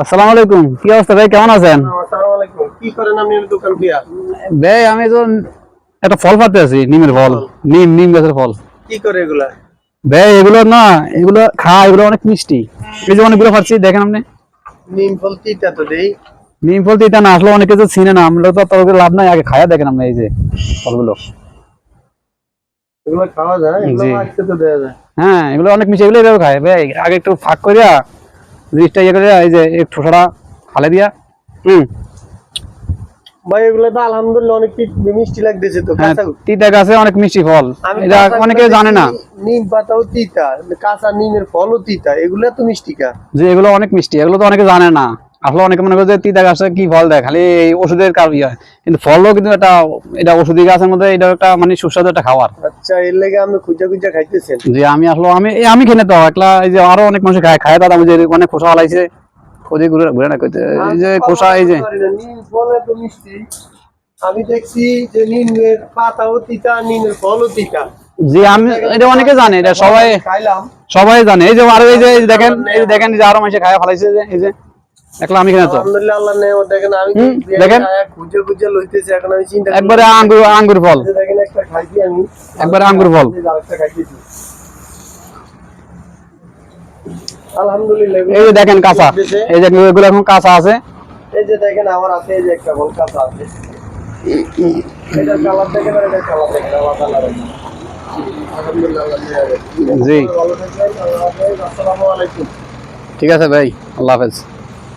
আসসালামু আলাইকুম। কি অবস্থা ভাই? কেমন আছেন? কি করেন আপনি দোকান দিয়া ভাই আমি তো একটা ফল পাতে আছি নিমের ফল। নিম নিম গাছের ফল। কি করে এগুলা? ভাই এগুলো না এগুলো খা এগুলো অনেক মিষ্টি। এই যে অনেকগুলো পাচ্ছি দেখেন আপনি। নিম ফল তিতা তো দেই। নিম ফল তো না আসলে অনেকে তো চিনে না আমরা তো তবে লাভ নাই আগে খায়া দেখেন আপনি এই যে ফলগুলো। এগুলো খাওয়া যায় এগুলো মাছকে তো দেওয়া যায়। হ্যাঁ এগুলো অনেক মিষ্টি এগুলো এভাবে খায়। ভাই আগে একটু ফাঁক করিয়া জিনিসটা ইয়ে করে এই যে একটু ঠোসাটা ফালে দিয়া হুম। ভাই এগুলো তো আলহামদুলিল্লাহ অনেক কি- মিষ্টি লাগতেছে তো হ্যাঁ কাঁচা তিতা গাছে অনেক মিষ্টি ফল। এটা অনেকে জানে না। নিম পাতাও তিতা কাঁচা নিমের ফলও তিতা এগুলো তো মিষ্টি কা? যে এগুলো অনেক মিষ্টি এগুলো তো অনেকে জানে না। আসলে অনেকে মনে করে যে তিতা গাছে কি ফল দেয় খালি এই ওষুধের কার ইয়ে কিন্তু ফলও কিন্তু একটা এটা ওষুধি গাছের মধ্যে এটা একটা মানে সুস্বাদু একটা খাবার। আচ্ছা এর লেগে আপনি খুঁজা খুঁজা খাইতেছেন? যে আমি আসলে আমি আমি খেলে তো একলা এই যে আরও অনেক মানুষ খায় খায় দাদা যে অনেক খোসা হালাইছে ওদিকে ঘুরে ঘুরে না কইতে এই যে খোসা এই যে মিষ্টি। আমি দেখছি যে নিমের পাতাও তিতা নিমের ফলও তিতা। যে আমি এটা অনেকে জানে এটা সবাই সবাই জানে এই যে আরও এই যে দেখেন এই দেখেন যে আরও মানুষ খায় ফেলাইছে যে এই যে একলা আমি খেলে তো। আলহামদুলিল্লাহ আল্লাহ দেখেন আমি দেখেন। খুঁজে খুঁজে লইতেছি এখন আমি চিন্তা একবারে আঙ্গুর আঙ্গুর ফল। একবারে আঙ্গুর ফল এই যে দেখেন কাঁচা। এই যে এগুলো এখন কাঁচা আছে। এই যে দেখেন আমার আছে এই যে একটা বল কাঁচা আছে। কালার দেখেন কালার দেখেন আলাদা আলাদা। জি। ঠিক আছে ভাই আল্লাহ হাফেজ।